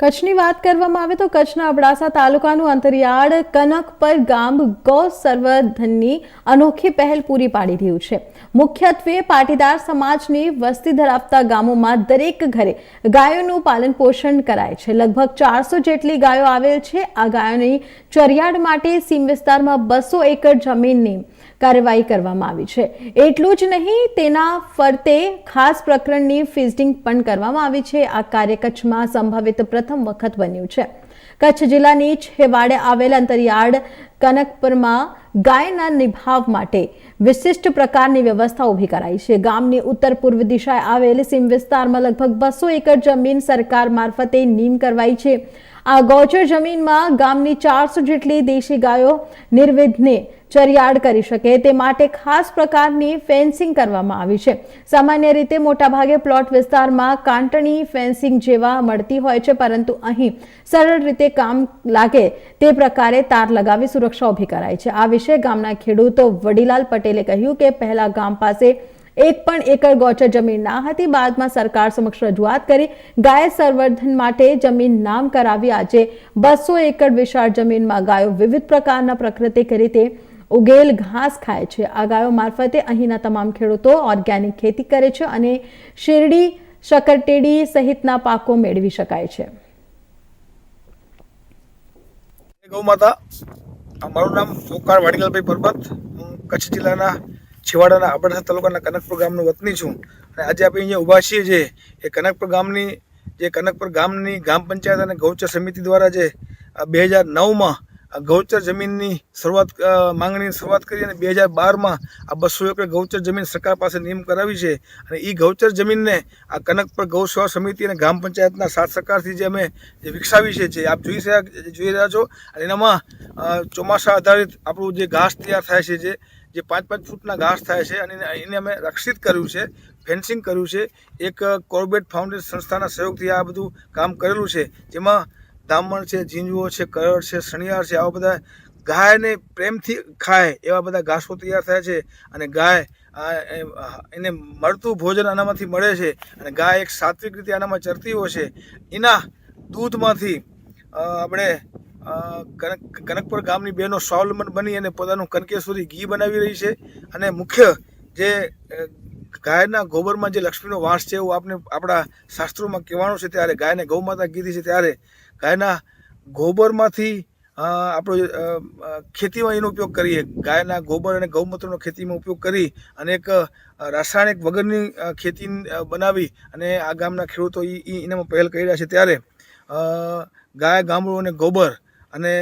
કચ્છની વાત કરવામાં આવે તો કચ્છના અબડાસા તાલુકાનું અંતરિયાળ કનકપર ગામ ગૌ સર્વધનની અનોખી પહેલ પૂરી પાડી રહ્યું છે. મુખ્યત્વે પાટીદાર સમાજની વસ્તી ધરાવતા ગામોમાં દરેક ઘરે ગાયોનું પાલન પોષણ કરાય છે. લગભગ ચારસો જેટલી ગાયો આવેલ છે. આ ગાયોની ચરિયાડ માટે સીમ વિસ્તારમાં બસો એકર જમીનની કાર્યવાહી કરવામાં આવી છે. એટલું જ નહીં, તેના ફરતે ખાસ પ્રકરણની ફિઝડિંગ પણ કરવામાં આવી છે. આ કાર્ય કચ્છમાં સંભવિત પ્રથમ વખત બન્યું છે. કચ્છ જિલ્લાની છેવાડે આવેલ અંતરિયાળ કનકપુરમાં ગાયના નિભાવ માટે વિશિષ્ટ પ્રકારની વ્યવસ્થા ઊભી કરાઈ છે. ગામની ઉત્તર પૂર્વ દિશાએ આવેલ સીમ વિસ્તારમાં લગભગ બસો એકર જમીન સરકાર મારફતે નીમ કરવાઈ છે. આ ગૌચર જમીનમાં ગામની ચારસો જેટલી દેશી ગાયો નિર્વિઘ્ને ચરિયાડ કરી શકે તે માટે ખાસ પ્રકારની ફેન્સિંગ કરવામાં આવી છે. સામાન્ય રીતે મોટાભાગે પ્લોટ વિસ્તારમાં કાંટણી ફેન્સિંગ જેવા મળતી હોય છે, પરંતુ અહીં સરળ રીતે કામ લાગે તે પ્રકારે તાર લગાવી સુરક્ષા ઊભી કરાઈ છે. આ વિશે ગામના ખેડૂતો વડીલાલ પટેલે કહ્યું કે પહેલા ગામ પાસે એક પણ એકર ગૌચર જમીન ના હતી. બાદમાં સરકાર સમક્ષ રજૂઆત કરી ગાય સંવર્ધન માટે જમીન નામ કરાવી. આજે બસો એકર વિશાળ જમીનમાં ગાયો વિવિધ પ્રકારના પ્રાકૃતિક રીતે ઉગેલ ઘાસ ખાય છે. આ ગાયો મારફતે અહીંના તમામ ખેડૂતો ઓર્ગેનિક ખેતી કરે છે અને શેરડી, શકરટેડી સહિતના પાકો મેળવી શકાય છે. ગૌ માતા. મારું નામ ચોકાર વાડીલાલભાઈ પરબત. હું કચ્છ જિલ્લાના છેવાડાના અબડાસા તાલુકાના કનકપુર ગામનો વતની છું. અને આજે આપણે અહીંયા ઊભા છીએ જે, એ કનકપુર ગામની, જે કનકપુર ગામની ગ્રામ પંચાયત અને ગૌચર સમિતિ દ્વારા જે બે હજાર નવમાં ગૌચર જમીનની શરૂઆત માંગણીની શરૂઆત કરી અને બે હજાર બારમાં આ બસો એકર ગૌચર જમીન સરકાર પાસે નિયમ કરાવી છે. અને એ ગૌચર જમીનને આ કનકપુર ગૌ સેવા સમિતિ અને ગ્રામ પંચાયતના સાથ સરકારથી જે અમે જે વિકસાવી છે, જે આપ જોઈ રહ્યા જોઈ રહ્યા છો. અને એનામાં ચોમાસા આધારિત આપણું જે ઘાસ તૈયાર થાય છે જે જે પાંચ પાંચ ફૂટના ઘાસ થાય છે અને એને- અમે રક્ષિત કર્યું છે, ફેન્સિંગ કર્યું છે, એક કોર્બેટ ફાઉન્ડેશન સંસ્થાના સહયોગથી આ બધું કામ કરેલું છે, જેમાં ધામણ છે ઝીંઝુઓ છે કરડ છે, શણિયાર છે, આવા બધા ગાયને પ્રેમથી ખાય એવા બધા ઘાસો તૈયાર થાય છે અને ગાય એને મળતું ભોજન આનામાંથી મળે છે અને ગાય એક સાત્વિક રીતે આનામાં ચરતી હોય છે. એના દૂધમાંથી આપણે કનક, કનકપુર ગામની બહેનો સ્વાવલંબન બની અને પોતાનું કનકેશ્વરી ઘી બનાવી રહી છે અને મુખ્ય જે ગાયના ગોબરમાં જે લક્ષ્મીનો વાસ છે એવું આપણે આપણા શાસ્ત્રોમાં કહેવાનું છે ત્યારે ગાયને ગૌમાતા કીધી છે ત્યારે ગાયના ગોબરમાંથી આપણો ખેતીમાં એનો ઉપયોગ કરીએ. ગાયના ગોબર અને ગૌમૂત્રનો ખેતીમાં ઉપયોગ કરી અને એક રાસાયણિક વગરની ખેતી બનાવી અને આ ગામના ખેડૂતો એનામાં પહેલ કરી રહ્યા છે ત્યારે ગાય, ગામડું અને ગોબર અને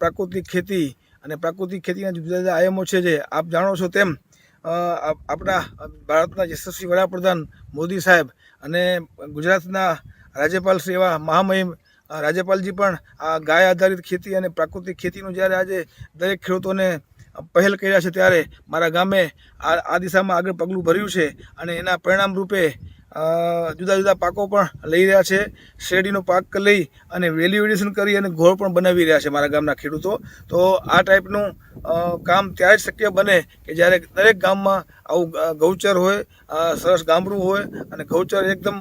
પ્રાકૃતિક ખેતી અને પ્રાકૃતિક ખેતીના જુદા જુદા આયામો છે જે આપ જાણો છો તેમ આપણા ભારતના યશસ્વી વડાપ્રધાન મોદી સાહેબ અને ગુજરાતના રાજ્યપાલ શ્રી એવા મહામહિમ રાજ્યપાલજી પણ આ ગાય આધારિત ખેતી અને પ્રાકૃતિક ખેતીનું જ્યારે આજે દરેક ખેડૂતોને પહેલ કર્યા છે ત્યારે મારા ગામે આ દિશામાં આગળ પગલું ભર્યું છે અને એના પરિણામ રૂપે જુદા જુદા પાકો પણ લઈ રહ્યા છે. શેરડીનો પાક લઈ અને વેલ્યુ કરી અને ઘોળ પણ બનાવી રહ્યા છે મારા ગામના ખેડૂતો. તો આ ટાઈપનું કામ ત્યારે જ શક્ય બને કે જ્યારે દરેક ગામમાં આવું ગૌચર હોય સરસ ગામડું હોય અને ગૌચર એકદમ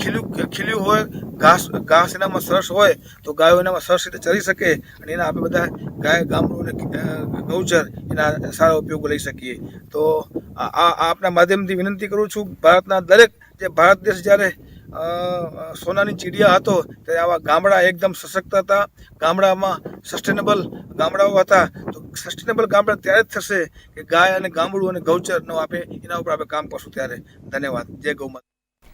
ખીલ્યું ખીલ્યું હોય, ઘાસ ઘાસ એનામાં સરસ હોય, તો ગાયો એનામાં સરસ રીતે ચરી શકે અને એના આપણે બધા ગાય, ગામડું અને ગૌચર એના સારા ઉપયોગો લઈ શકીએ. તો આ આપના માધ્યમથી વિનંતી કરું છું, ભારતના દરેક જે ભારત દેશ જ્યારે સોનાની ચીડિયા હતો, ત્યારે આવા ગામડા એકદમ સશક્ત હતા. ગામડામાં સસ્ટેનેબલ ગામડાઓ હતા. સસ્ટેનેબલ ગામડા ત્યારે જ થશે કે ગાય અને ગામડું અને ગૌચરનો આપે એના ઉપર આપણે કામ કરશું ત્યારે. ધન્યવાદ. જય ગૌ